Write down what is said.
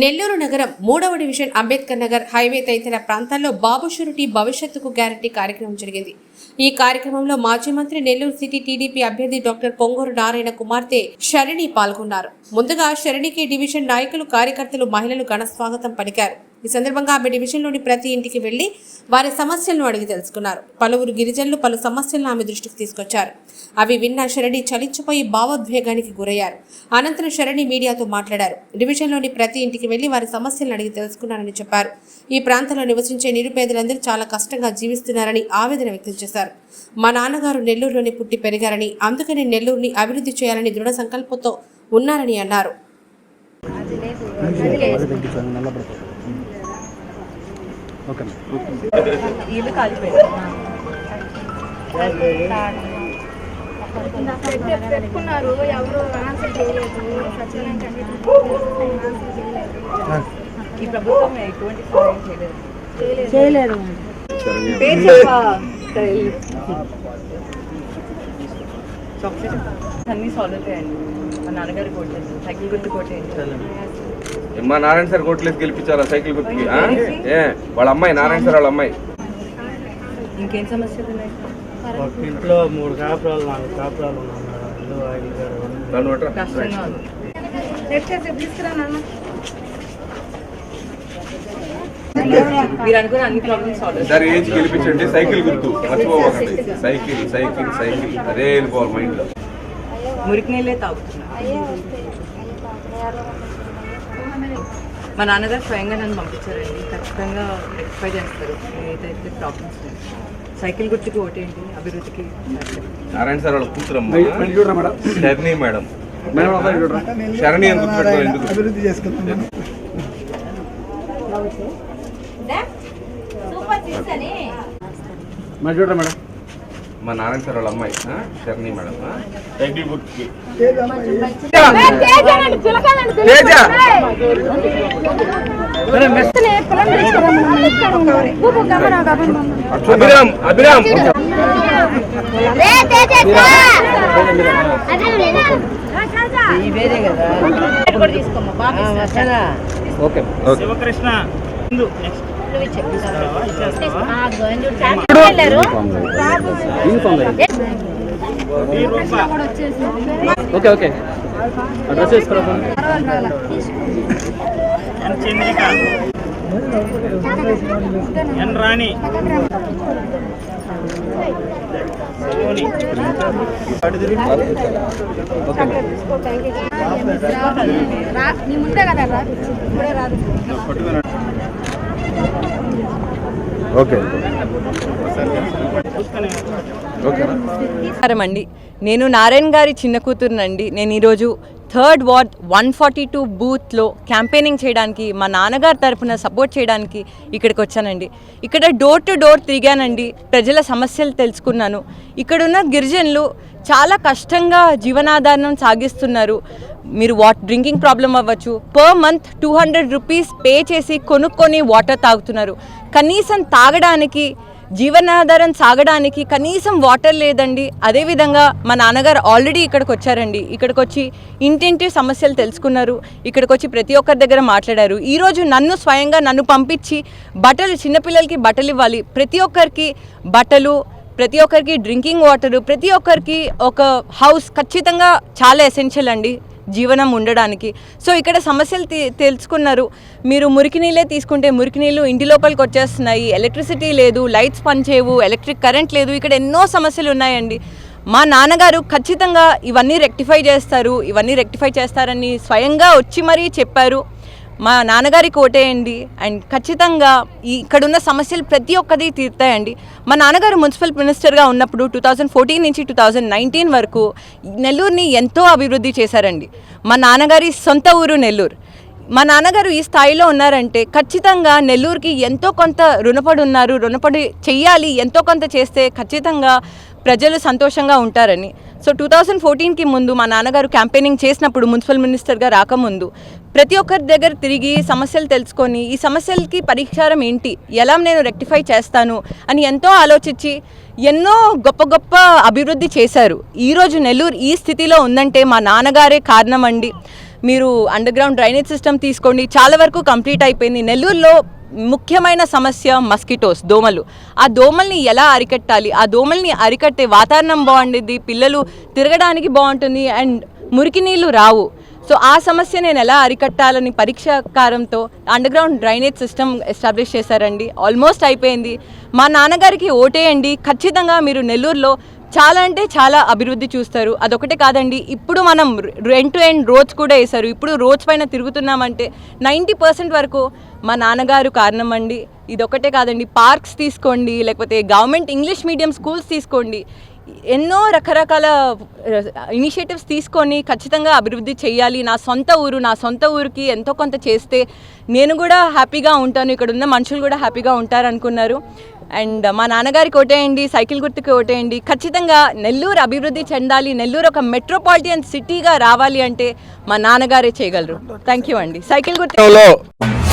నెల్లూరు నగరం మూడవ division Ambedkar Nagar highway తదితర ప్రాంతాల్లో బాబు షూరిటీ భవిష్యత్తుకు గ్యారంటీ కార్యక్రమం జరిగింది. ఈ కార్యక్రమంలో మాజీ మంత్రి నెల్లూరు సిటీ టీడీపీ అభ్యర్థి డాక్టర్ పొంగూరు నారాయణ కుమార్తె శరణి పాల్గొన్నారు. ముందుగా శరణికి డివిజన్ నాయకులు కార్యకర్తలు మహిళలు ఘన స్వాగతం పలికారు. ఈ సందర్భంగా ఆమె డివిజన్లోని ప్రతి ఇంటికి వెళ్ళి వారి సమస్యలను అడిగి తెలుసుకున్నారు. పలువురు గిరిజనులు పలు సమస్యలను ఆమె దృష్టికి తీసుకొచ్చారు. అవి విన్న శరణి చలించిపోయి భావోద్వేగానికి గురయ్యారు. అనంతరం శరణి మీడియాతో మాట్లాడారు. డివిజన్లోని ప్రతి ఇంటికి వెళ్ళి వారి సమస్యలను అడిగి తెలుసుకున్నారని చెప్పారు. ఈ ప్రాంతంలో నివసించే నిరుపేదలందరూ చాలా కష్టంగా జీవిస్తున్నారని ఆవేదన వ్యక్తం చేశారు. మా నాన్నగారు నెల్లూరులోనే పుట్టి పెరిగారని అందుకని నెల్లూరుని అభివృద్ధి చేయాలని దృఢ సంకల్పంతో ఉన్నారని అన్నారు. ఓకే ఇల్లు కాలిపోయింది పెట్టుకున్నారు ఎవరు ఆన్సర్ చేయలేదు సచివాలయం కమిటీ ఆన్సర్ చేయలేదు ఈ ప్రభుత్వం ఎటువంటి సహాయం చేయలేదు. చేయలేదు. పేరు చెప్పా. చాక్లెట్ అన్నీ సాల్వ్ అవుతాయండి మా నాన్నగారి సైకిల్ గుర్తు మా నారాయణ సార్ కోట్లేసి గెలిపించారా సైకిల్ గుర్తుకి? ఏ? వాళ్ళ అమ్మాయి నారాయణ సార్ వాళ్ళ అమ్మాయి. ఇంకేం సమస్యలు ఉన్నాయి? ఇంట్లో మూడు కాపురాలు నాలుగు కాపురాలు ఉన్నాయి మేడం ఇల్లు ఐదు గారు నన్ను పట్టురా. కష్టంగా ఉంది తీసుకురా నాన్న మీరు అనుకున్న అన్ని ప్రాబ్లమ్స్ సాల్వ్ సార్ ఏజ్ గెలిపించండి. సైకిల్ గుర్తు. మర్చిపోకండి. Cycle cycle cycle. అదే వెళ్ళిపోవాలి మైండ్లో మురికి నీళ్ళే తాగుతున్నాయి మా నాన్నగారు స్వయంగా నన్ను పంపించారండి. ఖచ్చితంగా రెక్టిఫై చేస్తారు. ఏదైతే ప్రాబ్లమ్స్ సైకిల్ గుర్తుకి ఓటేంటి? అభివృద్ధికి నారాయణ సార్ వాళ్ళ కూతురమ్మ. శరణి మేడం. శరణి ఎందుకు అభివృద్ధి చేసుకుంటాం మరి చూడరా మేడం? మా నారాయణ సార్ వాళ్ళ అమ్మాయి. Madam Abhiram Abhiram. Okay. Shivakrishna. Okay okay. Address వేసుకోరా ఎన్ చంద్రిక ఎన్ రాణి సోని నీ ముందే కదా రా ఇప్పుడే రాదు ఓకే. నమస్కారం అండి నేను నారాయణ గారి చిన్న కూతురునండి. నేను ఈరోజు third ward one forty two బూత్లో క్యాంపెయినింగ్ చేయడానికి మా నాన్నగారి తరఫున సపోర్ట్ చేయడానికి ఇక్కడికి వచ్చానండి. ఇక్కడ డోర్ టు డోర్ తిరిగానండి. ప్రజల సమస్యలు తెలుసుకున్నాను. ఇక్కడున్న గిరిజనులు చాలా కష్టంగా జీవనాధారం సాగిస్తున్నారు. మీరు వాట్ డ్రింకింగ్ ప్రాబ్లం అవ్వచ్చు. Per month two hundred rupees pay చేసి కొనుక్కొని వాటర్ తాగుతున్నారు. కనీసం తాగడానికి జీవనాధారం సాగడానికి కనీసం వాటర్ లేదండి. అదేవిధంగా మా నాన్నగారు ఆల్రెడీ ఇక్కడికి వచ్చారండి. ఇక్కడికి వచ్చి ఇంటింటి సమస్యలు తెలుసుకున్నారు. ఇక్కడికి వచ్చి ప్రతి ఒక్కరి దగ్గర మాట్లాడారు. ఈరోజు నన్ను స్వయంగా నన్ను పంపించి బట్టలు చిన్నపిల్లలకి బట్టలు ఇవ్వాలి. ప్రతి ఒక్కరికి బట్టలు ప్రతి ఒక్కరికి డ్రింకింగ్ వాటర్ ప్రతి ఒక్కరికి ఒక హౌస్ ఖచ్చితంగా చాలా ఎసెన్షియల్ అండి. జీవనం ఉండడానికి. సో ఇక్కడ సమస్యలు తెలుసుకున్నారు. మీరు మురికి నీళ్ళే తీసుకుంటే మురికి నీళ్ళు ఇంటి లోపలికి వచ్చేస్తున్నాయి. ఎలక్ట్రిసిటీ లేదు లైట్స్ పనిచేయవు ఎలక్ట్రిక్ కరెంట్ లేదు. ఇక్కడ ఎన్నో సమస్యలు ఉన్నాయండి. మా నాన్నగారు ఖచ్చితంగా ఇవన్నీ రెక్టిఫై చేస్తారు. ఇవన్నీ రెక్టిఫై చేస్తారని స్వయంగా వచ్చి మరీ చెప్పారు. మా నాన్నగారికి ఓటేయండి అండ్. ఖచ్చితంగా ఇక్కడున్న సమస్యలు ప్రతి ఒక్కటి తీరుతాయండి. మా నాన్నగారు మున్సిపల్ మినిస్టర్గా ఉన్నప్పుడు టూ థౌజండ్ ఫోర్టీన్ నుంచి టూ థౌజండ్ నైన్టీన్ వరకు నెల్లూరుని ఎంతో అభివృద్ధి చేశారండి. మా నాన్నగారి సొంత ఊరు నెల్లూరు. మా నాన్నగారు ఈ స్థాయిలో ఉన్నారంటే ఖచ్చితంగా నెల్లూరుకి ఎంతో కొంత రుణపడి ఉన్నారు రుణపడి చెయ్యాలి ఎంతో కొంత చేస్తే ఖచ్చితంగా ప్రజలు సంతోషంగా ఉంటారని. సో టూ థౌజండ్ ఫోర్టీన్కి ముందు మా నాన్నగారు క్యాంపెయినింగ్ చేసినప్పుడు మున్సిపల్ మినిస్టర్గా రాకముందు ప్రతి ఒక్కరి దగ్గర తిరిగి సమస్యలు తెలుసుకొని ఈ సమస్యలకి పరిష్కారం ఏంటి? ఎలా నేను రెక్టిఫై చేస్తాను? అని ఎంతో ఆలోచించి ఎన్నో గొప్ప గొప్ప అభివృద్ధి చేశారు. ఈరోజు నెల్లూరు ఈ స్థితిలో ఉందంటే మా నాన్నగారే కారణం అండి. మీరు అండర్ గ్రౌండ్ డ్రైనేజ్ సిస్టమ్ తీసుకోండి. చాలా వరకు కంప్లీట్ అయిపోయింది. నెల్లూరులో ముఖ్యమైన సమస్య మస్కిటోస్ దోమలు. ఆ దోమల్ని ఎలా అరికట్టాలి? ఆ దోమల్ని అరికట్టే వాతావరణం బాగుండేది పిల్లలు తిరగడానికి బాగుంటుంది అండ్ మురికి నీళ్ళు రావు. సో ఆ సమస్య నేను ఎలా అరికట్టాలని పరీక్షాకారంతో అండర్గ్రౌండ్ డ్రైనేజ్ సిస్టమ్ ఎస్టాబ్లిష్ చేశారండి. ఆల్మోస్ట్ అయిపోయింది. మా నాన్నగారికి ఓటేయండి. ఖచ్చితంగా మీరు నెల్లూరులో చాలా అంటే చాలా అభివృద్ధి చూస్తారు. అదొకటే కాదండి ఇప్పుడు మనం ఎండ్ టు ఎండ్ రోడ్స్ కూడా వేశారు. ఇప్పుడు రోడ్స్ పైన తిరుగుతున్నామంటే నైంటీ పర్సెంట్ వరకు మా నాన్నగారు కారణం అండి. ఇదొకటే కాదండి పార్క్స్ తీసుకోండి లేకపోతే గవర్నమెంట్ ఇంగ్లీష్ మీడియం స్కూల్స్ తీసుకోండి. ఎన్నో రకరకాల ఇనిషియేటివ్స్ తీసుకొని ఖచ్చితంగా అభివృద్ధి చేయాలి. నా సొంత ఊరు నా సొంత ఊరికి ఎంతో కొంత చేస్తే నేను కూడా హ్యాపీగా ఉంటాను. ఇక్కడ ఉన్న మనుషులు కూడా హ్యాపీగా ఉంటారు అనుకున్నారు అండ్ మా నాన్నగారికి ఓటేయండి సైకిల్ గుర్తుకి ఓటేయండి. ఖచ్చితంగా నెల్లూరు అభివృద్ధి చెందాలి నెల్లూరు ఒక మెట్రోపాలిటన్ సిటీగా రావాలి అంటే మా నాన్నగారే చేయగలరు. థ్యాంక్ యూ అండి. సైకిల్ గుర్తు